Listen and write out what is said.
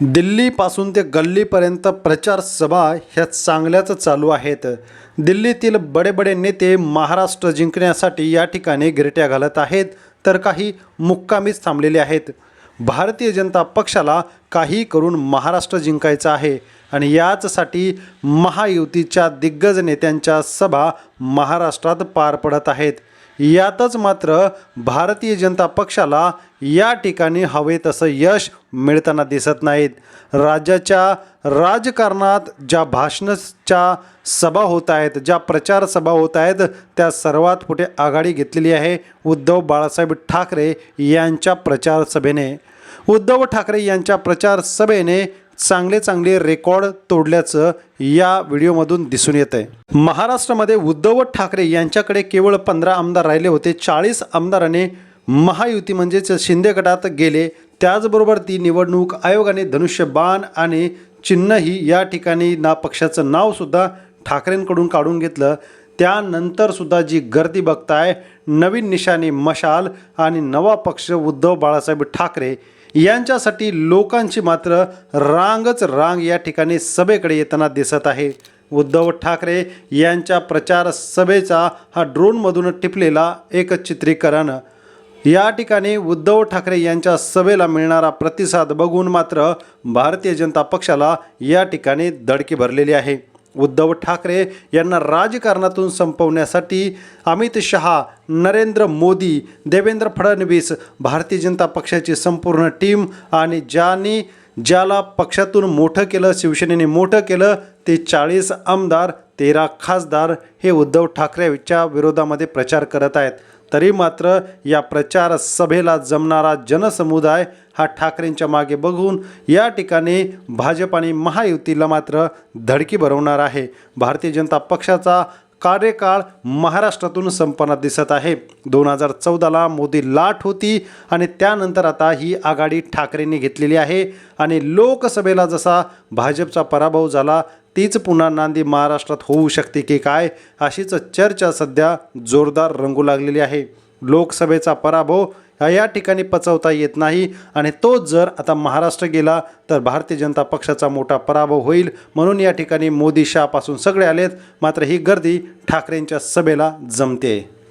दिल्लीपासून ते गल्लीपर्यंत प्रचार सभा ह्या चांगल्याच चालू आहेत. दिल्लीतील बडे बडे नेते महाराष्ट्र जिंकण्यासाठी या ठिकाणी गिरट्या घालत आहेत तर काही मुक्कामीच थांबलेले आहेत. भारतीय जनता पक्षाला काही करून महाराष्ट्र जिंकायचं आहे आणि याचसाठी महायुतीच्या दिग्गज नेत्यांच्या सभा महाराष्ट्रात पार पडत आहेत. यातच मात्र भारतीय जनता पक्षाला या ठिकाणी हवे तसं यश मिळताना दिसत नाहीत. राज्याच्या राजकारणात ज्या भाषणाच्या सभा होत आहेत ज्या प्रचार सभा होत आहेत त्या सर्वात पुढे आघाडी घेतलेली आहे उद्धव बाळासाहेब ठाकरे यांच्या प्रचार सभेने. उद्धव ठाकरे यांच्या प्रचार सभेने चांगले चांगले रेकॉर्ड तोडल्याचं या व्हिडिओमधून दिसून येत आहे महाराष्ट्रामध्ये उद्धव ठाकरे यांच्याकडे केवळ पंधरा आमदार राहिले होते. चाळीस आमदाराने महायुती म्हणजेच शिंदे गटात गेले. त्याचबरोबर ती निवडणूक आयोगाने धनुष्यबाण आणि चिन्हही या ठिकाणी ना पक्षाचं नावसुद्धा ठाकरेंकडून काढून घेतलं. त्यानंतरसुद्धा जी गर्दी बघताय नवीन निशाणी मशाल आणि नवा पक्ष उद्धव बाळासाहेब ठाकरे यांच्यासाठी लोकांची मात्र रांगच रांग या ठिकाणी सभेकडे येताना दिसत आहे. उद्धव ठाकरे यांच्या प्रचार सभेचा हा ड्रोनमधून टिपलेला एक चित्रीकरण. या ठिकाणी उद्धव ठाकरे यांच्या सभेला मिळणारा प्रतिसाद बघून मात्र भारतीय जनता पक्षाला या ठिकाणी धडकी भरलेली आहे. उद्धव ठाकरे यांना राजकारणातून संपवण्यासाठी अमित शहा नरेंद्र मोदी देवेंद्र फडणवीस भारतीय जनता पक्षाची संपूर्ण टीम आणि ज्यांनी ज्याला पक्षातून मोठं केलं शिवसेनेने मोठं केलं ते चाळीस आमदार तेरा खासदार हे उद्धव ठाकरेच्या विरोधामध्ये प्रचार करत आहेत. तरी मात्र या प्रचार सभेला जमणारा जनसमुदाय हा ठाकरेंच्या मागे बघून या ठिकाणी भाजप आणि महायुतीला मात्र धडकी भरवणार आहे. भारतीय जनता पक्षाचा कार्यकाळ महाराष्ट्रातून संपना दिसत आहे. दोन हजार चौदाला मोदी लाट होती आणि त्यानंतर आता ही आघाडी ठाकरेंनी घेतलेली आहे. आणि लोकसभेला जसा भाजपचा पराभव झाला तीच पुन्हा नांदी महाराष्ट्रात होऊ शकते की काय अशीच चर्चा सध्या जोरदार रंगू लागलेली आहे. लोकसभेचा पराभव या ठिकाणी पचवता येत नाही. आणि तो जर आता महाराष्ट्र गेला तर भारतीय जनता पक्षाचा मोठा पराभव होईल. म्हणून या ठिकाणी मोदी शहापासून सगळे आलेत. मात्र ही गर्दी ठाकरेंच्या सभेला जमते